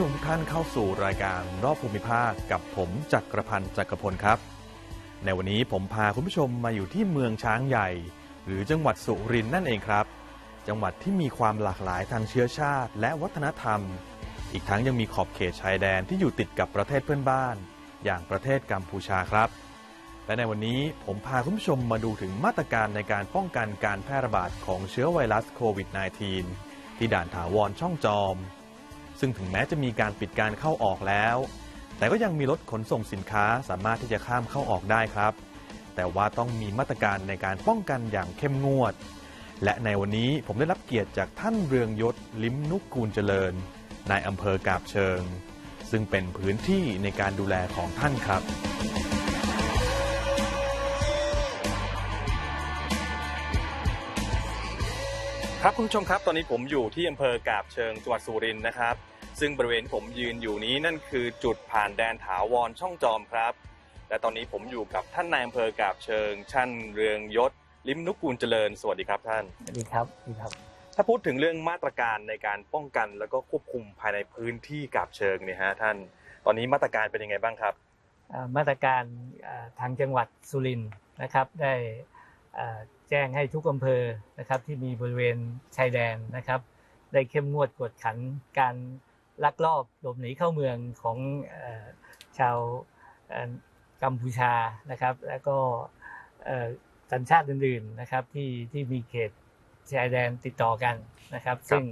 ชมทุกท่านเข้าสู่รายการรอบภูมิภาคกับผมจักรพันธ์จักรพลครับ ในวันนี้ผมพาคุณผู้ชมมาอยู่ที่เมืองช้างใหญ่ หรือจังหวัดสุรินทร์นั่นเองครับ จังหวัดที่มีความหลากหลายทางเชื้อชาติ และวัฒนธรรม อีกทั้งยังมีขอบเขตชายแดนที่อยู่ติดกับประเทศเพื่อนบ้าน อย่างประเทศกัมพูชาครับ และในวันนี้ผมพาคุณผู้ชมมาดูถึงมาตรการในการป้องกันการแพร่ระบาดของเชื้อไวรัสโควิด -19 ที่ด่านถาวรช่องจอม ซึ่งถึงแม้จะมีการปิดการเข้าออกแล้ว แต่ก็ยังมีรถขนส่งสินค้าสามารถที่จะข้ามเข้าออกได้ครับ แต่ว่าต้องมีมาตรการในการป้องกันอย่างเข้มงวด และในวันนี้ผมได้รับเกียรติจากท่านเรืองยศลิ้มนุกกูลเจริญนายอำเภอกาบเชิง ซึ่งเป็นพื้นที่ในการดูแลของท่านครับ ครับคุณผู้ชมครับตอนนี้ผมอยู่ที่อำเภอกาบเชิงจังหวัดสุรินทร์นะครับ ซึ่งบริเวณที่ผมยืนอยู่นี้นั่นคือจุดผ่านแดนถาวรช่องจอมครับ และตอนนี้ผมอยู่กับท่านนายอำเภอกาบเชิง ชั่นเรืองยศ ลิ้มนุกกูลเจริญสวัสดีครับท่านสวัสดีครับสวัสดีครับ ถ้าพูดถึงเรื่องมาตรการในการป้องกันแล้วก็ควบคุมภายในพื้นที่กาบเชิงเนี่ยฮะท่าน ตอนนี้มาตรการเป็นยังไงบ้างครับอ่ามาตรการอ่าทางจังหวัดสุรินทร์นะครับได้อ่า แจ้งให้ทุกอำเภอนะครับที่มีบริเวณชายแดนนะครับ ได้เข้มงวดกวดขันการลักลอบหลบหนีเข้าเมืองของเอ่อชาวเอ่อกัมพูชานะครับ แล้วก็เอ่อสัญชาติอื่นๆนะครับที่ที่มีเขตชายแดนติดต่อกันนะครับ ซึ่ง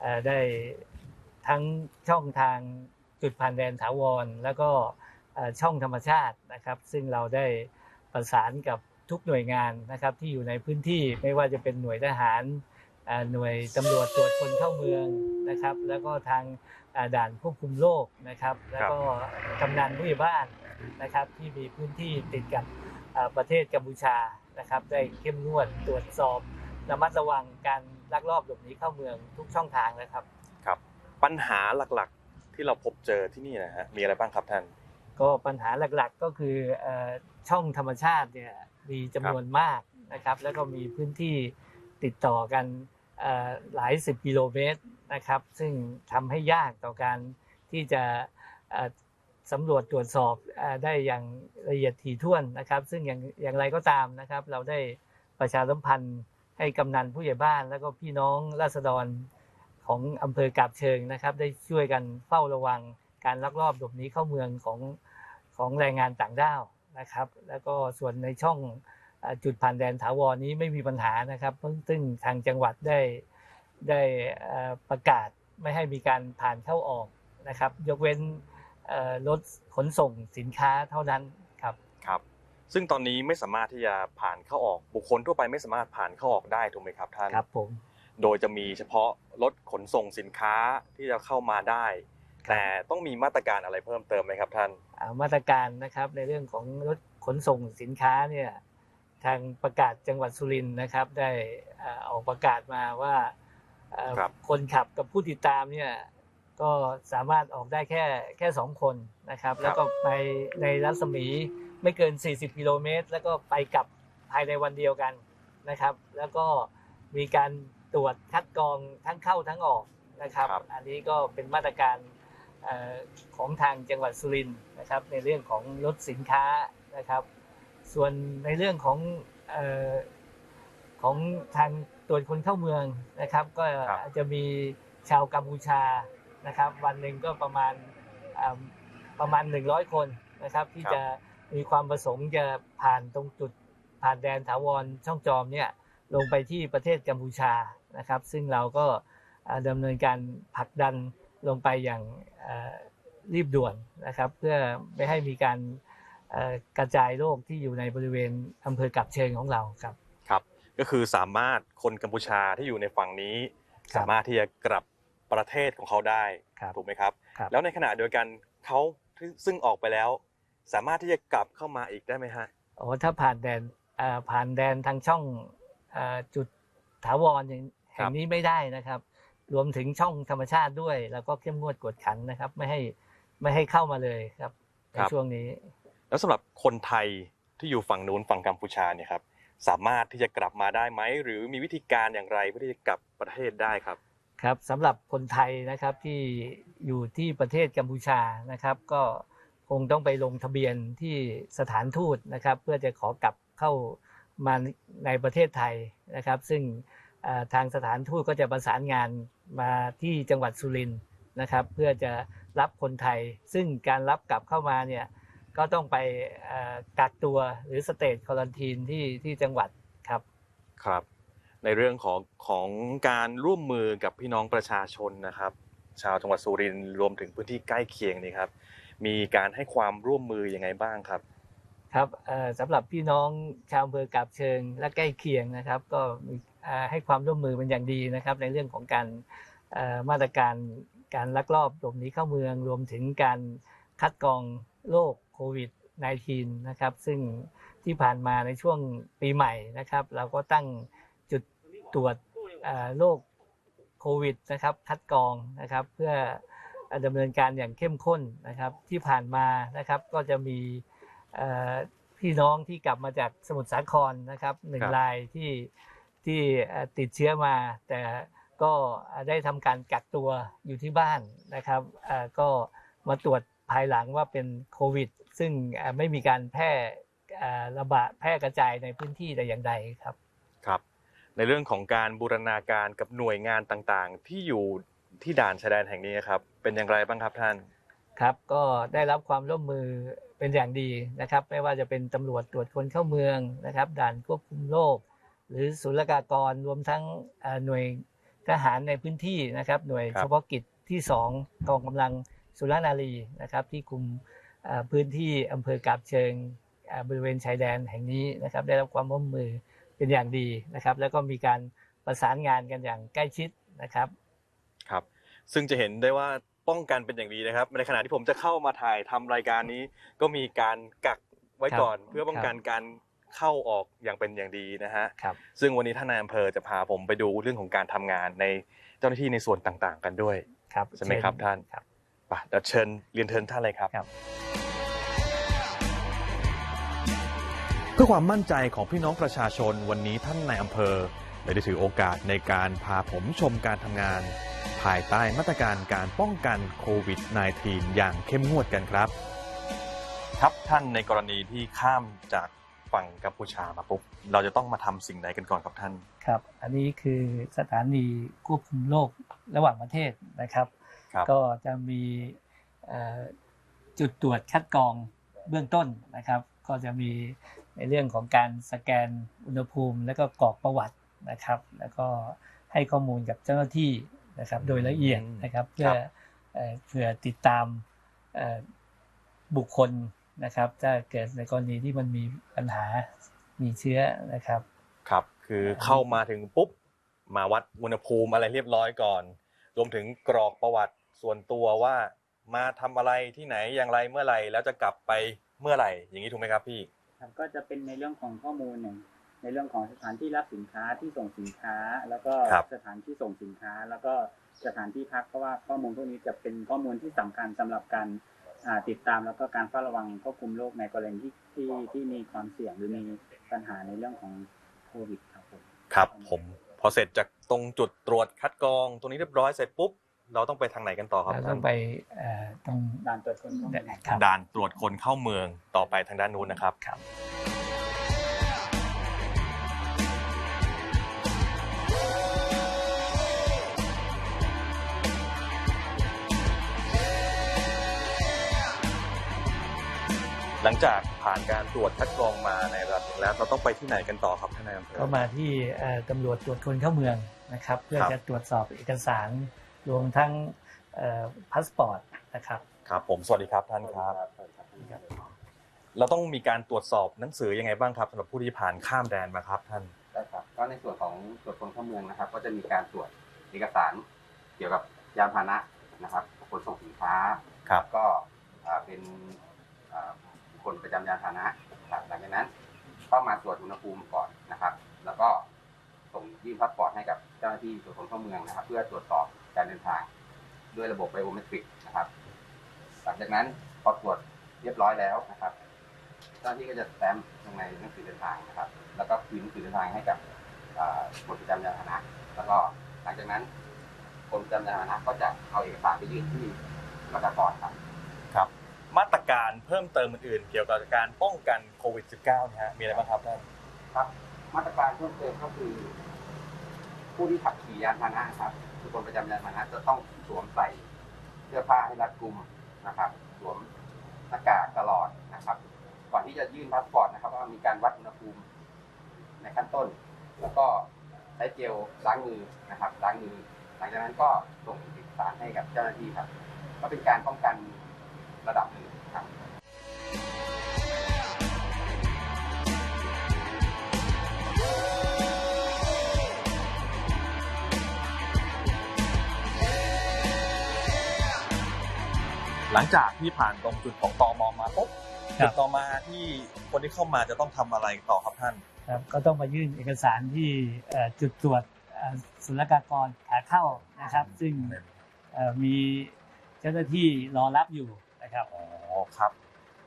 เอ่อได้ทั้งช่องทางจุดผ่านแดนถาวร แล้วก็เอ่อช่องธรรมชาตินะครับ ซึ่งเราได้ประสานกับ ทุกหน่วยงานนะครับที่อยู่ในพื้นที่ไม่ว่าจะเป็นหน่วยทหารเอ่อหน่วยตำรวจตรวจคนเข้าเมืองนะครับ แล้วก็ทางเอ่อด่านควบคุมโรคนะครับ แล้วก็กำนันผู้ใหญ่บ้านนะครับ ที่มีพื้นที่ติดกับเอ่อประเทศกัมพูชานะครับ ได้เข้มงวดตรวจสอบระมัดระวังการลักลอบหลบหนีเข้าเมืองทุกช่องทางนะครับครับ ปัญหาหลักๆที่เราพบเจอที่นี่นะฮะมีอะไรบ้างครับท่านก็ปัญหาหลักๆก็คือเอ่อช่องธรรมชาติเนี่ย มีจำนวนมากนะครับ แล้วก็มีพื้นที่ติดต่อกันหลายสิบกิโลเมตรนะครับ ซึ่งทำให้ยากต่อการที่จะสำรวจตรวจสอบได้อย่างละเอียดถี่ถ้วนนะครับ ซึ่งอย่างอย่างไรก็ตามนะครับ เราได้ประชาสัมพันธ์ให้กำนันผู้ใหญ่บ้าน แล้วก็พี่น้องราษฎรของอำเภอกาบเชิงนะครับ ได้ช่วยกันเฝ้าระวังการลักลอบหลบหนีเข้าเมืองของของแรงงานต่างด้าว นะครับ แล้วก็ส่วนในช่องจุดผ่านแดนถาวรนี้ไม่มีปัญหานะครับซึ่งทางจังหวัดได้ได้ประกาศไม่ให้มีการผ่านเข้าออกนะครับ ยกเว้นรถขนส่งสินค้าเท่านั้นครับครับ ซึ่งตอนนี้ไม่สามารถที่จะผ่านเข้าออก บุคคลทั่วไปไม่สามารถผ่านเข้าออกได้ถูกไหมครับท่านครับผมโดยจะมีเฉพาะรถขนส่งสินค้าที่จะเข้ามาได้ แต่ต้องมีมาตรการอะไรเพิ่มเติมไหมครับท่านอ่ามาตรการนะครับในเรื่องของรถขนส่งสินค้าเนี่ยทางประกาศจังหวัดสุรินทร์นะครับ ได้อ่าออกประกาศมาว่าเอ่อครับคนขับกับผู้ติดตามเนี่ยก็สามารถออกได้แค่แค่สองคนนะครับ แล้วก็ไปในรัศมีไม่เกิน 40 กิโลเมตร แล้วก็ไปกลับภายในวันเดียวกันนะครับ แล้วก็มีการตรวจคัดกรองทั้งเข้าทั้งออกนะครับครับอันนี้ก็เป็นมาตรการเอ่อ ของทางจังหวัดสุรินทร์นะครับ ในเรื่องของรถสินค้านะครับ ส่วนในเรื่องของเอ่อของทางตรวจคนเข้าเมืองนะครับ ก็ครับอาจจะมีชาวกัมพูชานะครับ วันหนึ่งก็ประมาณอ่าประมาณ 100 คนนะครับ ที่จะมีความประสงค์จะผ่านตรงจุดผ่านแดนถาวรช่องจอมเนี่ยลงไปที่ประเทศกัมพูชานะครับ ซึ่งเราก็อ่าดำเนินการผลักดันลงไปอย่างเอ่อ รีบด่วนนะครับ เพื่อไม่ให้มีการเอ่อกระจายโรคที่อยู่ในบริเวณอำเภอกับเชิงของเราครับครับก็คือสามารถคนกัมพูชาที่อยู่ในฝั่งนี้ครับสามารถที่จะกลับประเทศของเขาได้ครับถูกไหมครับครับแล้วในขณะเดียวกันเขาที่ซึ่งออกไปแล้ว สามารถที่จะกลับเข้ามาอีกได้ไหมฮะโอ้ถ้าผ่านแดนเอ่อผ่านแดนทางช่องเอ่อจุดถาวรอย่างแห่งนี้ไม่ได้นะครับ รวมถึงช่องธรรมชาติด้วย แล้วก็เข้มงวดกวดขันนะครับ ไม่ให้ไม่ให้เข้ามาเลยครับในครับช่วงนี้ แล้วสำหรับคนไทยที่อยู่ฝั่งนู้นฝั่งกัมพูชาเนี่ยครับสามารถที่จะกลับมาได้ไหม หรือมีวิธีการอย่างไรเพื่อที่จะกลับประเทศได้ครับครับสำหรับคนไทยนะครับที่อยู่ที่ประเทศกัมพูชานะครับ ก็คงต้องไปลงทะเบียนที่สถานทูตนะครับ เพื่อจะขอกลับเข้ามาในประเทศไทยนะครับ ซึ่งเอ่อทางสถานทูตก็จะประสานงาน มาที่จังหวัดสุรินทร์นะครับ เพื่อจะรับคนไทย ซึ่งการรับกลับเข้ามาเนี่ยก็ต้องไปเอ่อกักตัวหรือสเตจคอลันทีนที่ที่จังหวัดครับครับ ในเรื่องของของการร่วมมือกับพี่น้องประชาชนนะครับ ชาวจังหวัดสุรินทร์รวมถึงพื้นที่ใกล้เคียงนี่ครับ มีการให้ความร่วมมือยังไงบ้างครับครับเอ่อสำหรับพี่น้องชาวอำเภอกาบเชิงและใกล้เคียงนะครับ ก็มีเอ่อ ให้ความร่วมมือเป็นอย่างดีนะครับ ในเรื่องของการเอ่อมาตรการการลักลอบหลบหนีเข้าเมืองรวมถึงการคัดกรองโรคโควิด -19 นะครับ ซึ่งที่ผ่านมาในช่วงปีใหม่นะครับ เราก็ตั้งจุดตรวจเอ่อโรคโควิดนะครับคัดกรองนะครับ เพื่อดำเนินการอย่างเข้มข้นนะครับ ที่ผ่านมานะครับก็จะมีเอ่อพี่น้องที่กลับมาจากสมุทรสาครนะครับหนึ่งครับรายที่ ที่เอ่อติดเชื้อมา แต่ก็ได้ทำการกักตัวอยู่ที่บ้านนะครับเอ่อก็มาตรวจภายหลังว่าเป็นโควิด ซึ่งเอ่อไม่มีการแพร่เอ่อระบาดแพร่กระจายในพื้นที่แต่อย่างใดครับครับ ในเรื่องของการบูรณาการกับหน่วยงานต่างๆ ที่อยู่ที่ด่านชายแดนแห่งนี้ครับ เป็นอย่างไรบ้างครับท่านครับก็ได้รับความร่วมมือเป็นอย่างดีนะครับ ไม่ว่าจะเป็นตำรวจตรวจคนเข้าเมืองนะครับ ด่านควบคุมโรค หรือศุลกากรรวมทั้งเอ่อหน่วยทหารในพื้นที่นะครับ หน่วยครับเฉพาะกิจที่ 2 กองกำลังสุรนารีนะครับ ที่คุมเอ่อพื้นที่อำเภอกาบเชิงเอ่อบริเวณชายแดนแห่งนี้นะครับ ได้รับความร่วมมือเป็นอย่างดีนะครับ แล้วก็มีการประสานงานกันอย่างใกล้ชิดนะครับครับ ซึ่งจะเห็นได้ว่าป้องกันเป็นอย่างดีนะครับ ในขณะที่ผมจะเข้ามาถ่ายทำรายการนี้ ก็มีการกักไว้ก่อนครับเพื่อป้องกันการ เข้าออกอย่างเป็นอย่างดีนะฮะครับซึ่งวันนี้ท่านนายอำเภอจะพาผมไปดูเรื่องของการทำงานในเจ้าหน้าที่ในส่วนต่างๆ กันด้วย ครับใช่ไหมครับเญท่าน ครับไปเดี๋ยวเชิญเรียนเชิญท่านเลยครับ ครับ เพื่อความมั่นใจของพี่น้องประชาชนวันนี้ท่านนายอำเภอเลยได้ถือโอกาสในการพาผมชมการทำงาน ภายใต้มาตรการการป้องกันโควิด -19 อย่างเข้มงวดกันครับ ครับท่านในกรณีที่ข้ามจาก ฝั่งกัมพูชามาปุ๊บเราจะต้องมาทำสิ่งไหนกันก่อนครับท่านครับ อันนี้คือสถานีควบคุมโรคระหว่างประเทศนะครับครับก็จะมีเอ่อจุดตรวจคัดกรองเบื้องต้นนะครับ ก็จะมีในเรื่องของการสแกนอุณหภูมิ แล้วก็กรอกประวัตินะครับ แล้วก็ให้ข้อมูลกับเจ้าหน้าที่นะครับ โดยละเอียดนะครับเพื่อเอ่อเผื่อติดตามเอ่อบุคคล นะครับ ถ้าเกิดในกรณีที่มันมีปัญหามีเชื้อนะครับ ครับ คือเข้ามาถึงปุ๊บ มาวัดอุณหภูมิอะไรเรียบร้อยก่อน รวมถึงกรอกประวัติส่วนตัวว่า มาทำอะไรที่ไหนอย่างไรเมื่อไหร่แล้วจะกลับไปเมื่อไหร่ อย่างนี้ถูกไหมครับพี่ ครับก็จะเป็นในเรื่องของข้อมูลหนึ่งในเรื่องของสถานที่รับสินค้าที่ส่งสินค้า แล้วก็ครับสถานที่ส่งสินค้า แล้วก็สถานที่พักเพราะว่าข้อมูลพวกนี้จะเป็นข้อมูลที่สำคัญสำหรับการอ่า ติดตามแล้วก็การเฝ้าระวังควบคุมโรคในกรณีที่ที่ที่มีความเสี่ยงหรือมีปัญหาในเรื่องของโควิดครับผมครับผมพอเสร็จจากตรงจุดตรวจคัดกรองตรงนี้เรียบร้อยเสร็จปุ๊บเราต้องไปทางไหนกันต่อครับเราต้องไปเอ่อตรงด่านตรวจคนเข้าเมืองครับด่านตรวจคนเข้าเมืองต่อไปทางด้านนู้นนะครับครับ จากผ่านการตรวจคัดกรองมาในระดับหนึ่งแล้วเราต้องไปที่ไหนกันต่อครับท่านนายอำเภอก็มาที่เอ่อตำรวจตรวจคนเข้าเมืองนะครับ เพื่อครับจะตรวจสอบเอกสารรวมทั้งพาสปอร์ตนะครับครับผมสวัสดีครับท่านครับเราต้องมีการตรวจสอบหนังสือยังไงบ้างครับสำหรับผู้ที่ผ่านข้ามแดนมาครับท่านได้ครับก็ในส่วนของตรวจคนเข้าเมืองนะครับ ก็จะมีการตรวจเอกสารเกี่ยวกับยานพาหนะนะครับขนส่งสินค้าครับก็อ่าเป็นอ่าบุ คคลประจำยานพาหนะครับหลังจากนั้นเข้ามาตรวจอุณหภูมิก่อนนะครับ แล้วก็ส่งยื่นพาสปอร์ตให้กับเจ้าหน้าที่ตรวจคนเข้าเมืองนะครับ เพื่อตรวจสอบการเดินทาง ด้วยระบบไบโอเมตริกนะครับ หลังจากนั้นพอตรวจเรียบร้อยแล้วนะครับ เจ้าหน้าที่ก็จะแตมป์ลงในหนังสือเดินทางนะครับ แล้วก็คืนหนังสือเดินทางให้กับคนประจำยานพาหนะแล้วก็หลังจากนั้นกรมประจำยานพาหนะก็จะเอาเอกสารไปยื่นที่รัฐกรครับครับ มาตรการเพิ่มเติมอื่นๆ เกี่ยวกับการป้องกันโควิด -19 เนี่ยฮะมีอะไรบ้างครับท่านครับ มาตรการเพิ่มเติมก็คือ ผู้ที่ขับขี่ยานพาหนะครับทุกคนประจำยานพาหนะจะต้องสวมใส่เสื้อผ้าให้รัดกุมนะครับ สวมหน้ากากตลอดนะครับ ก่อนที่จะยื่นพาสปอร์ตนะครับว่ามีการวัดอุณหภูมิในขั้นต้น แล้วก็ใช้เจลล้างมือนะครับ ล้างมือ หลังจากนั้นก็ส่งเอกสารให้กับเจ้าหน้าที่ครับ ก็เป็นการป้องกันระดับหนึ่ง หลังจากที่ผ่านตรงจุดของตอมมาปุ๊บครัจุบดต่อมาที่คนที่เข้ามาจะต้องทำอะไรต่อครับท่านครับก็ต้องมายื่นเอกสารที่เอ่อจุดตรวจเอ่อศุลกากรขาเข้านะครับ ซึ่งเอ่อมีเจ้าหน้าที่รอรับอยู่นะครับอ๋อครับ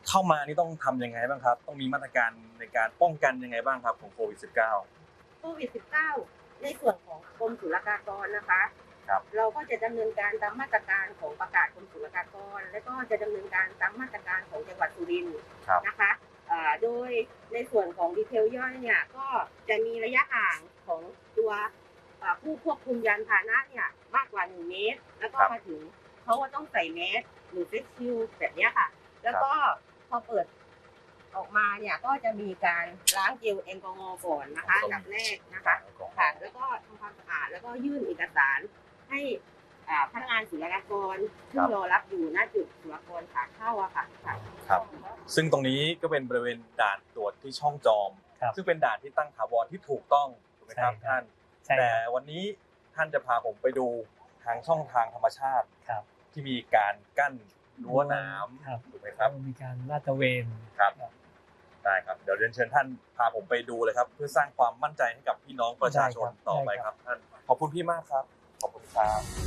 เข้ามานี่ต้องทำยังไงบ้างครับ ต้องมีมาตรการในการป้องกันยังไงบ้างครับของโควิด -19 โควิด -19 ในส่วนของกรมศุลกากรนะคะ ครับ เราก็จะดำเนินการตามมาตรการของประกาศกรมศุลกากร และก็จะดำเนินการตามมาตรการของจังหวัดสุรินทร์ครับ นะคะอ่าโดยในส่วนของดีเทลย่อยเนี่ยก็จะมีระยะห่างของตัวอ่าผู้ควบคุมยานพาหนะเนี่ยมากกว่า 1 เมตร แล้วก็ครับ มาถึงเขาก็ต้องใส่แมสหรือเฟสชิลแบบเนี้ยค่ะ แล้วก็พอเปิดออกมาเนี่ยก็จะมีการล้างเจลแอลกอฮอล์ก่อนนะคะอันดับแรกนะคะ ค่ะแล้วก็ทำความสะอาดแล้วก็ยื่นเอกสาร ให้อ่าพนักงานศุลกากรที่รอรับอยู่ณจุดศุลกากรขาเข้าอะค่ะค่ะครับ ซึ่งตรงนี้ก็เป็นบริเวณด่านตรวจที่ช่องจอม ครับ ซึ่งเป็นด่านที่ตั้งถาวรที่ถูกต้องถูกไหมครับใช่ครับ ท่าน ใช่แต่ครับ วันนี้ท่านจะพาผมไปดูทางช่องทางธรรมชาติครับที่มีการกั้นรั้วน้ครับำถูกไหมครับ มีการลาดตระเวนครับ ได้ครับ เดี๋ยวเรียนเชิญท่านพาผมไปดูเลยครับ เพื่อสร้างความมั่นใจให้กับพี่น้องประชาชนต่อไปครับท่าน ขอบคุณพี่มากครับขอบ คุณครับ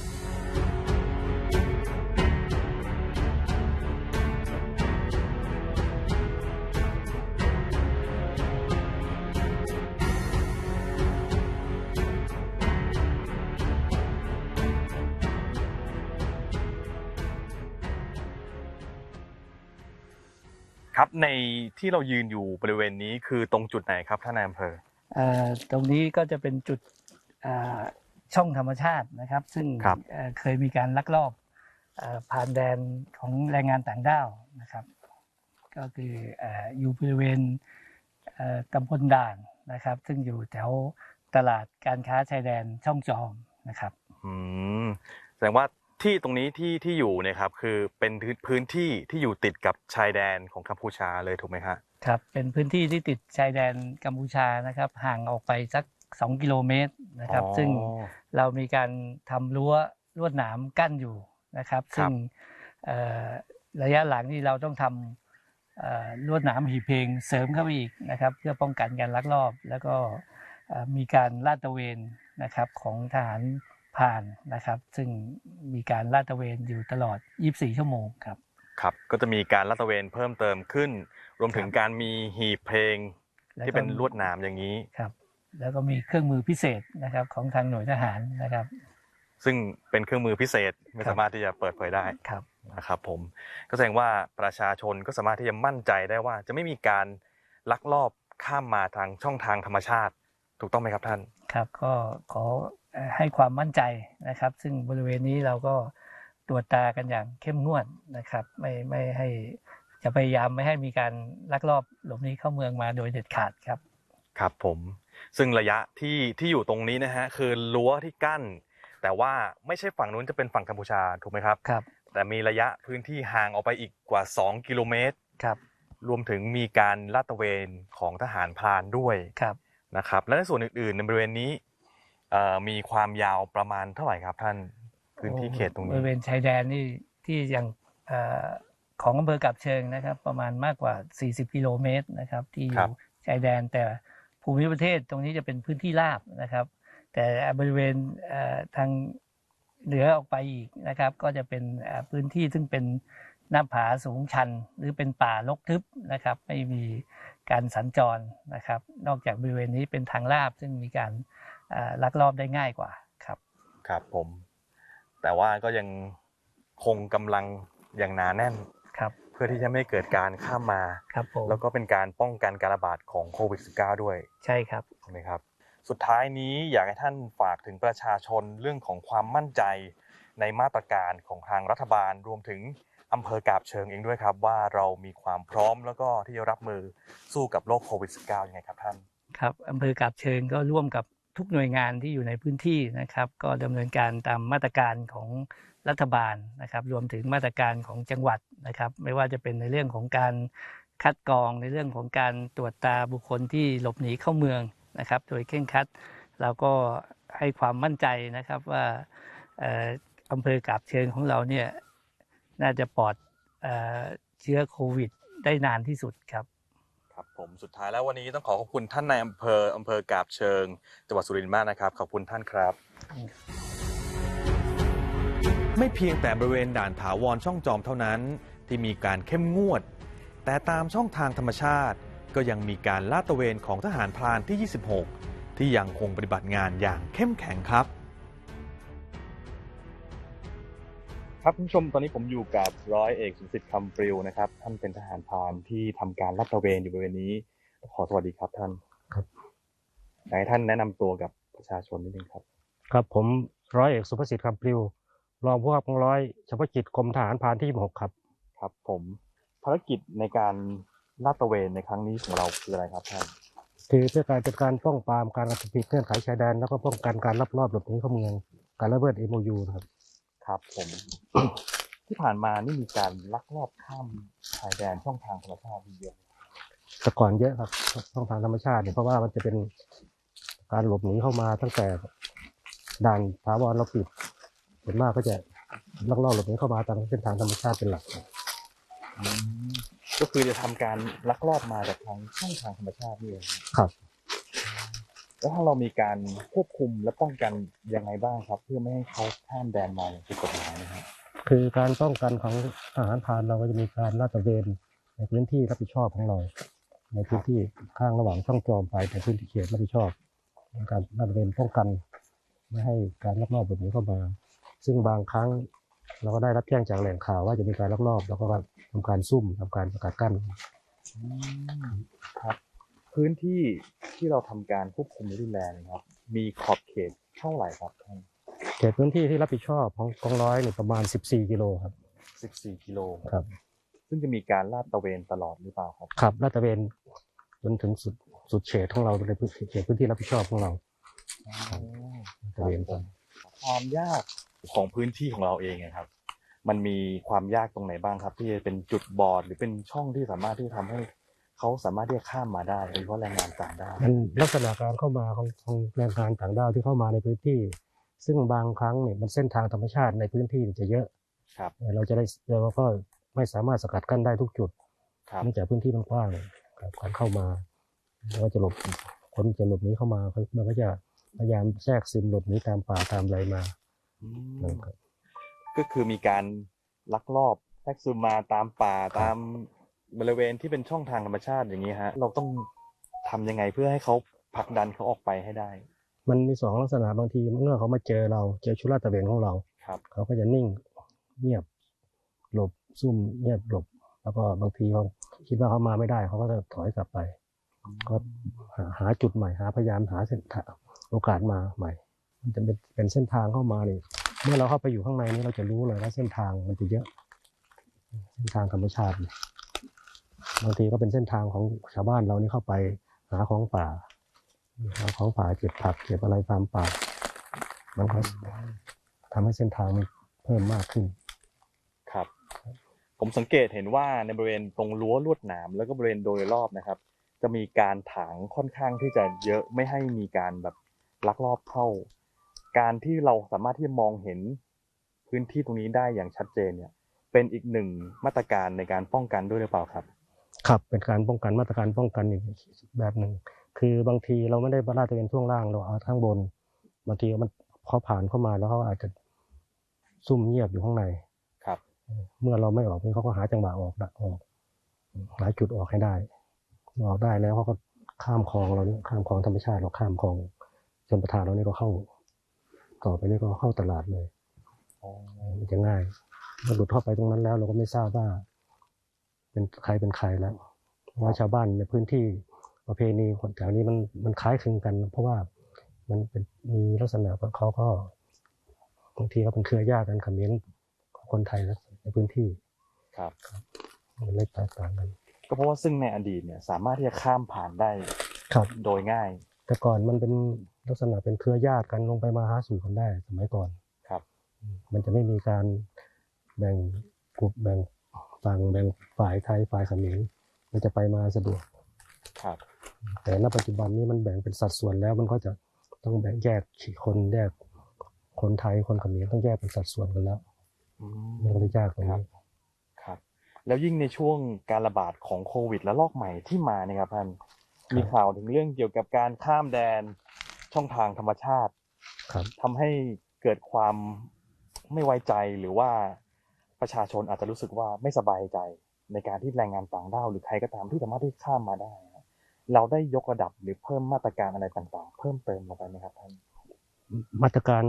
ครับในที่เรายืนอยู่บริเวณนี้คือตรงจุดไหนครับท่านนายอำเภอ เอ่อตรงนี้ก็จะเป็นจุดอ่า ช่องธรรมชาตินะครับ ซึ่งครับเอ่อเคยมีการลักลอบเอ่อผ่านแดนของแรงงานต่างด้าวนะครับ ก็คือเอ่ออยู่บริเวณเอ่อตำบลด่านนะครับ ซึ่งอยู่แถวตลาดการค้าชายแดนช่องจอมนะครับอืมแสดงว่าที่ตรงนี้ที่ที่อยู่เนี่ยครับคือเป็นพื้นที่ที่อยู่ติดกับชายแดนของกัมพูชาเลยถูกไหมฮะครับเป็นพื้นที่ที่ติดชายแดนกัมพูชานะครับ ห่างออกไปสัก 2 กิโลเมตรนะครับอ๋อซึ่งเรามีการทำรั้วลวดหนามกั้นอยู่นะครับครับซึ่งเอ่อระยะหลังนี่เราต้องทำเอ่อลวดหนามหีบเพลงเสริมเข้าไปอีกนะครับ เพื่อป้องกันการลักลอบ แล้วก็เอ่อมีการลาดตระเวนนะครับของทหารผ่านนะครับ ซึ่งมีการลาดตระเวนอยู่ตลอด 24 ชั่วโมงครับครับก็จะมีการลาดตระเวนเพิ่มเติมขึ้น รวมถึงการมีหีบเพลงแล้วก็ที่เป็นลวดหนามอย่างนี้ครับ แล้วก็มีเครื่องมือพิเศษนะครับของทางหน่วยทหารนะครับ ซึ่งเป็นเครื่องมือพิเศษไม่ครับสามารถที่จะเปิดเผยได้ครับนะครับผมก็แสดงว่าประชาชนก็สามารถที่จะมั่นใจได้ว่า จะไม่มีการลักลอบข้ามมาทางช่องทางธรรมชาติ ถูกต้องไหมครับท่านครับ ก็ขอเอ่อให้ความมั่นใจนะครับ ซึ่งบริเวณนี้เราก็ตรวจตากันอย่างเข้มงวดนะครับ ไม่ไม่ให้จะพยายามไม่ให้มีการลักลอบหลบหนีเข้าเมืองมาโดยเด็ดขาดครับ ครับผม ซึ่งระยะที่ที่อยู่ตรงนี้นะฮะคือรั้วที่กั้น แต่ว่าไม่ใช่ฝั่งนู้นจะเป็นฝั่งกัมพูชาถูกไหมครับครับ แต่มีระยะพื้นที่ห่างออกไปอีกกว่า 2 กิโลเมตรครับรวมถึงมีการลาดตระเวนของทหารพรานด้วยครับนะครับ และในส่วนอื่นๆในบริเวณนี้เอ่อมีความยาวประมาณเท่าไหร่ครับท่านพื้นที่เขตตรงบนี้ริเวณชายแดนนี่ที่อย่างเอ่อของอำเภอกับเชิงนะครับ ประมาณมากกว่า 40 กิโลเมตรนะครับ ที่อครัยู่บชายแดนแต่ ภูมิประเทศตรงนี้จะเป็นพื้นที่ราบนะครับ แต่บริเวณทางเหนือออกไปอีกนะครับ ก็จะเป็นพื้นที่ซึ่งเป็นหน้าผาสูงชัน หรือเป็นป่ารกทึบนะครับ ไม่มีการสัญจรนะครับ นอกจากบริเวณนี้เป็นทางราบซึ่งมีการลักลอบได้ง่ายกว่าครับครับผม แต่ว่าก็ยังคงกำลังอย่างหนาแน่น พื่อที่จะไม่เกิดการข้ามมาครับผมแล้วก็เป็นการป้องกันการระบาดของโควิด -19 ด้วย ใช่ครับใช่ไหมครับ สุดท้ายนี้อยากให้ท่านฝากถึงประชาชนเรื่องของความมั่นใจในมาตรการของทางรัฐบาลรวมถึงอำเภอกาบเชิงเองด้วยครับ ว่าเรามีความพร้อมแล้วก็ที่จะรับมือสู้กับโรคโควิด -19 ยังไงครับท่านครับอำเภอกาบเชิงก็ร่วมกับทุกหน่วยงานที่อยู่ในพื้นที่นะครับ ก็ดำเนินการตามมาตรการของ รัฐบาลนะครับ รวมถึงมาตรการของจังหวัดนะครับ ไม่ว่าจะเป็นในเรื่องของการคัดกรองในเรื่องของการตรวจตาบุคคลที่หลบหนีเข้าเมืองนะครับ โดยเคร่งครัดเราก็ให้ความมั่นใจนะครับว่าเอ่ออำเภอกาบเชิงของเราเนี่ยน่าจะปลอดเอ่อเชื้อโควิด ได้นานที่สุดครับครับผมสุดท้ายแล้ววันนี้ต้องขอขอบคุณท่านในายอำเภออำเภอกาบเชิงจังหวัดสุรินทร์มากนะครับ ขอบคุณท่านครับ ไม่เพียงแต่บริเวณด่านถาวรช่องจอมเท่านั้น ที่มีการเข้มงวด แต่ตามช่องทางธรรมชาติ ก็ยังมีการลาดตระเวนของทหารพรานที่ 26 ที่ยังคงปฏิบัติงานอย่างเข้มแข็งครับ ครับคุณผู้ชมตอนนี้ผมอยู่กับร้อยเอกสุสิทธิ์คำปลิวนะครับท่านเป็นทหารพรานที่ทำการลาดตระเวนอยู่บริเวณนี้ ขอสวัสดีครับท่านครับ อยากให้ท่านแนะนำตัวกับประชาชนนิดนึงครับ ครับผมร้อยเอกสุภสิทธิ์คำปลิว รองผู้บังคับกองร้อยเฉพาะกิจกรมทหารพรานที่26ครับ ครับ ผมภารกิจในการลาดตระเวนในครั้งนี้ของเราคืออะไรครับท่านคือเพื่อการเป็นการป้องปรามการกระทำผิดเงื่อนไขชายแดนแล้วก็ป้องกันการลักลอบหลบหนีเข้าเมือง การละเมิด MOU นะครับ ครับผม ที่ผ่านมานี่มีการลักลอบข้ามชายแดนช่องทางธรรมชาติเยอะแต่ก่อนเยอะครับช่องทางธรรมชาติเนี่ยเพราะว่ามันจะเป็นการหลบหนีเข้ามาตั้งแต่ด่านถาวรเราปิด ส่วนมากก็จะลักลอบหลบหนีเข้ามาทางเส้นทางธรรมชาติเป็นหลักก็คือจะทำการลักลอบมาจากทางช่องทางธรรมชาตินี่เองครับ แล้วถ้าเรามีการควบคุมและป้องกันยังไงบ้างครับ เพื่อไม่ให้เขาข้ามแดนมาอย่างผิดกฎหมายนะครับคือการป้องกันของทหารพรานเราก็จะมีการลาดตระเวนในพื้นที่รับผิดชอบของเรา ในพื้นที่ข้างระหว่างช่องจอมไปในพื้นที่เขตรับผิดชอบในการลาดตระเวนป้องกัน ไม่ให้การลักลอบแบบนี้เข้ามา ซึ่งบางครั้งเราก็ได้รับแจ้งจากแหล่งข่าวว่าจะมีการลักลอบแล้วก็ทำการซุ่มทำการประกาศกั้นครับ พื้นที่ที่เราทำการควบคุมและดูแลเนะครับ มีขอบเขตเท่าไหร่ครับท่านเขตพื้นที่ที่รับผิดชอบของกองร้อยเนี่ยประมาณ 14 กิโลครับ 14 กิโลครับ ซึ่งจะมีการลาดตระเวนตลอดหรือเปล่าครับขับลาดตระเวนจนถึงสุดสุดเขตของเราในพื้นที่เขตพื้นที่รับผิดชอบของเราลาดตระเวนไปความยาก ของพื้นที่ของเราเองนะครับ มันมีความยากตรงไหนบ้างครับ ที่จะเป็นจุดบอดหรือเป็นช่องที่สามารถที่จะทำให้เขาสามารถที่จะข้ามมาได้โดยเฉพาะแรงงานต่างด้าวมันลักษณะการเข้ามาของของแรงงานต่างด้าวที่เข้ามาในพื้นที่ ซึ่งบางครั้งเนี่ยมันเส้นทางธรรมชาติในพื้นที่จะเยอะครับเราจะได้เราก็ไม่สามารถสกัดกั้นได้ทุกจุดครับเนื่องจากพื้นที่มันกว้างครับการเข้ามาแล้วก็จะหลบคนจะหลบหนีเข้ามาเขามันก็จะพยายามแทรกซึมหลบหนีตามป่าตามไรมาอืมนะ ครับ ก็คือมีการลักลอบแทรกซึมมาตามป่าตามบริเวณที่เป็นช่องทางธรรมชาติอย่างนี้ฮะ เราต้องทำยังไงเพื่อให้เขาผลักดันเขาออกไปให้ได้ มันมีสองลักษณะบางทีเมื่อเขามาเจอเราเจอชุดลาดตระเวนของเราครับเขาก็จะนิ่งเงียบหลบซุ่มเงียบหลบ แล้วก็บางทีเขาคิดว่าเขามาไม่ได้เขาก็จะถอยกลับไปก็หาหาจุดใหม่หาพยายามหาเส้นทางโอกาสมาใหม่ มันจะเป็นเป็นเส้นทางเข้ามาเลยเมื่อเราเข้าไปอยู่ข้างในนี้เราจะรู้เลยว่าเส้นทางมันจะเยอะ เส้นทางธรรมชาติบางทีก็เป็นเส้นทางของชาวบ้านเรานี่เข้าไปหาของป่าหาของป่าเก็บผักเก็บอะไรตามป่ามันก็ทำให้เส้นทางมันเพิ่มมากขึ้น ครับ ผมสังเกตเห็นว่าในบริเวณตรงรั้วลวดหนามแล้วก็บริเวณโดยรอบนะครับ จะมีการถางค่อนข้างที่จะเยอะไม่ให้มีการแบบลักลอบเข้า การที่เราสามารถที่จะมองเห็นพื้นที่ตรงนี้ได้อย่างชัดเจนเนี่ย เป็นอีกหนึ่งมาตรการในการป้องกันด้วยหรือเปล่าครับ ครับเป็นการป้องกันมาตรการป้องกันอีกแบบหนึ่งคือบางทีเราไม่ได้ลาดตระเวนช่วงล่างเราเอาข้างบนบางทีมันเขาผ่านเข้ามาแล้วเขาอาจจะซุ่มเงียบอยู่ข้างในครับ เมื่อเราไม่ออกนี่เขาก็หาจังหวะออกดักออกหาจุดออกให้ได้เมื่อออกได้แล้วเขาก็ข้ามคลองเราเนี่ยข้ามคลองธรรมชาติเราข้ามคลองชนประทานเรานี่ก็เข้า ต่อไปนี่ก็เข้าตลาดเลยอ๋อมันจะง่ายเมื่อหลุดเข้าไปตรงนั้นแล้ว เราก็ไม่ทราบว่า เป็นใครเป็นใครแล้วเพราะว่าชาวบ้านในพื้นที่ประเพณีคนแถวนี้มันมันคล้ายคลึงกัน เพราะว่ามันเป็นมีลักษณะว่าเขาก็บางทีก็เป็นเครือญาติกันเขมิ้นของคนไทยนะในพื้นที่ครับมันไม่แตกต่างกัน ก็เพราะว่าซึ่งในอดีตเนี่ย สามารถที่จะข้ามผ่านได้ครับโดยง่าย แต่ก่อนมันเป็น ลักษณะเป็นเครือญาติกันลงไปมาหาสู่กันได้สมัยก่อนครับ มันจะไม่มีการแบ่งกลุ่มแบ่งฝั่งแบ่งฝ่ายไทยฝ่ายเขมรมันจะไปมาสะดวกครับ แต่ณปัจจุบันนี้มันแบ่งเป็นสัดส่วนแล้วมันก็จะต้องแบ่งแยกคนแยกคนไทยคนเขมรต้องแยกเป็นสัดส่วนกันแล้วอืมันมก็เลยยากตรงครันี้บครับ แล้วยิ่งในช่วงการระบาดของโควิดและลอกใหม่ที่มาเนี่ยครับท่านมีข่าวถึงเรื่องเกี่ยวกับการข้ามแดน ช่องทางธรรมชาติครับทำให้เกิดความไม่ไว้ใจหรือว่าประชาชนอาจจะรู้สึกว่าไม่สบายใจในการที่แรงงานต่างด้าวหรือใครก็ตามที่สามารถที่ข้ามมาได้นะเราได้ยกระดับหรือเพิ่มมาตรการอะไรต่างๆ เพิ่มเติมลงไปไหมครับท่านมาตรการ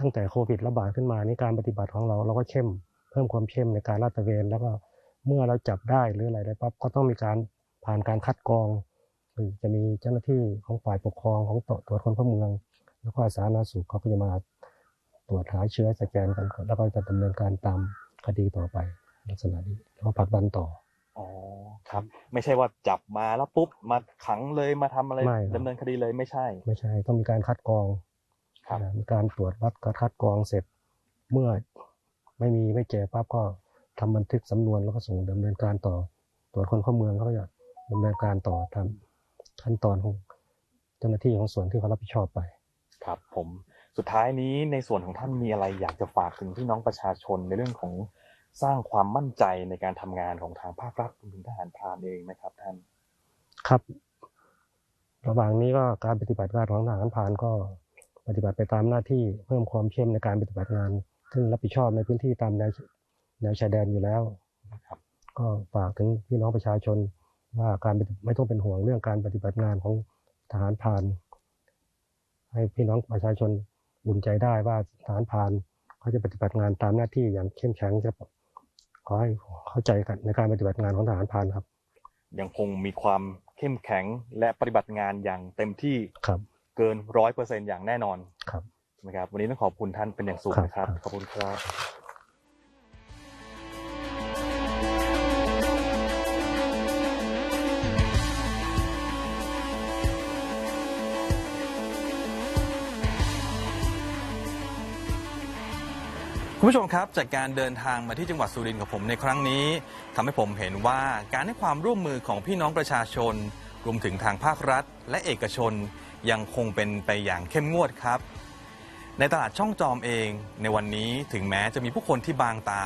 ตั้งแต่โควิดระบาดขึ้นมานี่การปฏิบัติของเราเราก็เข้ม เพิ่มความเข้มในการลาดตระเวนแล้วก็เมื่อเราจับได้หรืออะไรได้ปั๊บก็ต้องมีการผ่านการคัดกรอง คือจะมีเจ้าหน้าที่ของฝ่ายปกครองของตตรวจคนเข้าเมือง แล้วก็สาธารณสุขเขาก็จะมาตรวจหาเชื้อสแกนกันก่อนแล้วก็จะดำเนินการตามคดีต่อไปลักษณะนี้แล้วก็ผลักดันต่ออ๋อครับ ไม่ใช่ว่าจับมาแล้วปุ๊บมาขังเลยมาทำอะไรไม่ครับดำเนินคดีเลยไม่ใช่ ไม่ใช่ต้องมีการคัดกรองครับนะมีการตรวจวัดการคัดกรองเสร็จ เมื่อไม่มีไม่เจอปั๊บก็ทำบันทึกสำนวนแล้วก็ส่งดำเนินการต่อ ตรวจคนเข้าเมืองเขาก็จะดำเนินการต่อทำ ขั้นตอนของเจ้าหน้าที่ของส่วนที่เขารับผิดชอบไป ครับ ผมสุดท้ายนี้ในส่วนของท่านมีอะไรอยากจะฝากถึงพี่น้องประชาชนในเรื่องของสร้างความมั่นใจในการทำงานของทางภาครัฐรวมถึงทหารพรานเองไหมครับ ท่าน ครับ ระหว่างนี้ก็การปฏิบัติงานของทหารพรานก็ปฏิบัติไปตามหน้าที่เพิ่มความเข้มในการปฏิบัติงาน ซึ่งรับผิดชอบในพื้นที่ตามแนวแนวชายแดนอยู่แล้วครับก็ฝากถึงพี่น้องประชาชน ว่าการปฏิไม่ต้องเป็นห่วงเรื่องการปฏิบัติงานของทหารพราน ให้พี่น้องประชาชนอุ่นใจได้ว่าทหารพรานเขาจะปฏิบัติงานตามหน้าที่อย่างเข้มแข็งจะขอให้เข้าใจกันในการปฏิบัติงานของทหารพรานครับ ยังคงมีความเข้มแข็งและปฏิบัติงานอย่างเต็มที่ครับเกินร้อยเปอร์เซ็นอย่างแน่นอนครับนะครับ วันนี้ต้องขอบคุณท่านเป็นอย่างสูงครับนะครับครับ ขอบคุณครับ คุณผู้ชมครับจากการเดินทางมาที่จังหวัดสุรินทร์ของผมในครั้งนี้ทำให้ผมเห็นว่าการให้ความร่วมมือของพี่น้องประชาชน รวมถึงทางภาครัฐ และเอกชน ยังคงเป็นไปอย่างเข้มงวดครับ ในตลาดช่องจอมเอง ในวันนี้ถึงแม้จะมีผู้คนที่บางตา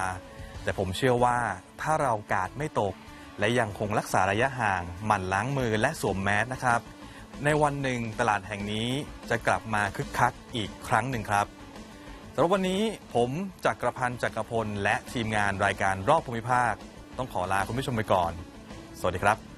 แต่ผมเชื่อว่าถ้าเรากาดไม่ตก และยังคงรักษาระยะห่าง หมั่นล้างมือและสวมแมสนะครับ ในวันหนึ่งตลาดแห่งนี้จะกลับมาคึกคักอีกครั้งหนึ่งครับ สำหรับวันนี้ผมจักรพันธ์จักรพล และทีมงานรายการรอบภูมิภาค ต้องขอลาคุณผู้ชมไปก่อน สวัสดีครับ